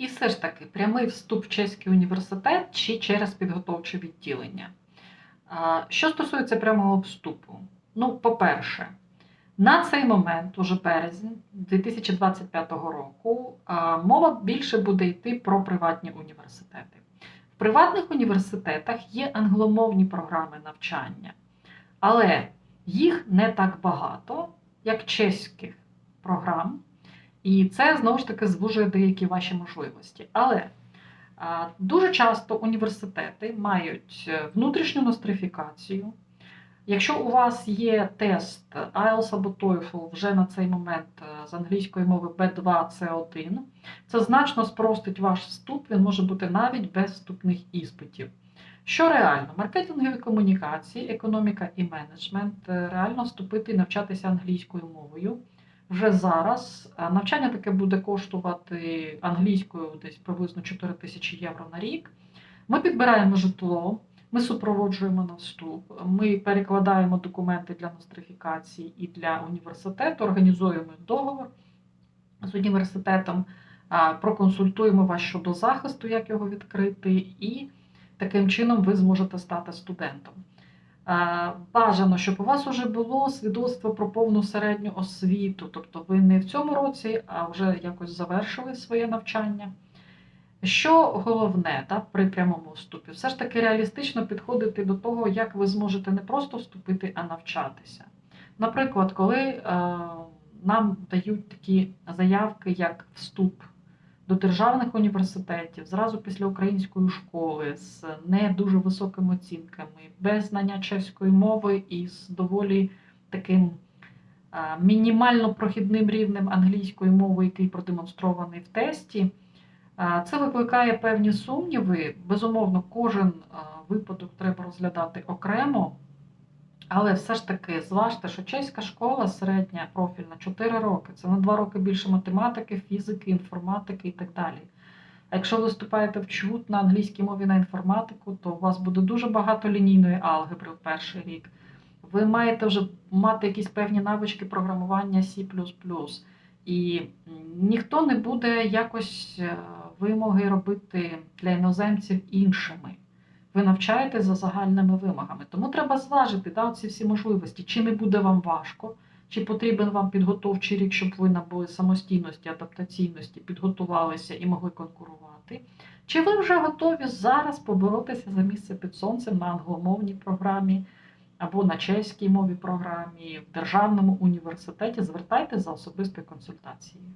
І все ж таки, прямий вступ в чеський університет чи через підготовче відділення. Що стосується прямого вступу, ну, по-перше, на цей момент, уже березень 2025 року, мова більше буде йти про приватні університети. В приватних університетах є англомовні програми навчання, але їх не так багато, як чеських програм. І це знову ж таки звужує деякі ваші можливості. Але дуже часто університети мають е, внутрішню нострифікацію. Якщо у вас є тест IELTS або TOEFL вже на цей момент е, з англійської мови B2, C1, це значно спростить ваш вступ, він може бути навіть без вступних іспитів. Що реально? Маркетингові комунікації, економіка і менеджмент е, реально вступити і навчатися англійською мовою. Вже зараз навчання таке буде коштувати англійською десь приблизно 4 тисячі євро на рік. Ми підбираємо житло, ми супроводжуємо на вступ, ми перекладаємо документи для нострифікації і для університету, організуємо договор з університетом, проконсультуємо вас щодо захисту, як його відкрити, і таким чином ви зможете стати студентом. Е, Бажано, щоб у вас вже було свідоцтво про повну середню освіту, тобто ви не в цьому році, а вже якось завершили своє навчання. Що головне да, при прямому вступі? Все ж таки реалістично підходити до того, як ви зможете не просто вступити, а навчатися. Наприклад, коли е, нам дають такі заявки, як вступ до державних університетів, зразу після української школи, з не дуже високими оцінками, без знання чеської мови і з доволі таким е, мінімально прохідним рівнем англійської мови, який продемонстрований в тесті. Е, Це викликає певні сумніви. Безумовно, кожен е, випадок треба розглядати окремо. Але все ж таки зважте, що чеська школа середня профільна 4 роки. Це на 2 роки більше математики, фізики, інформатики і так далі. А якщо ви вступаєте в ЧУТ на англійській мові на інформатику, то у вас буде дуже багато лінійної алгебри в перший рік. Ви маєте вже мати якісь певні навички програмування C. І ніхто не буде якось е, вимоги робити для іноземців іншими ви навчаєте за загальними вимогами. Тому треба зважити да, ці всі можливості, чи не буде вам важко, чи потрібен вам підготовчий рік, щоб ви набули самостійності, адаптаційності, підготувалися і могли конкурувати. Чи ви вже готові зараз поборотися за місце під сонцем на англомовній програмі або на чеській мові програмі в державному університеті? Звертайте за особистою консультацією.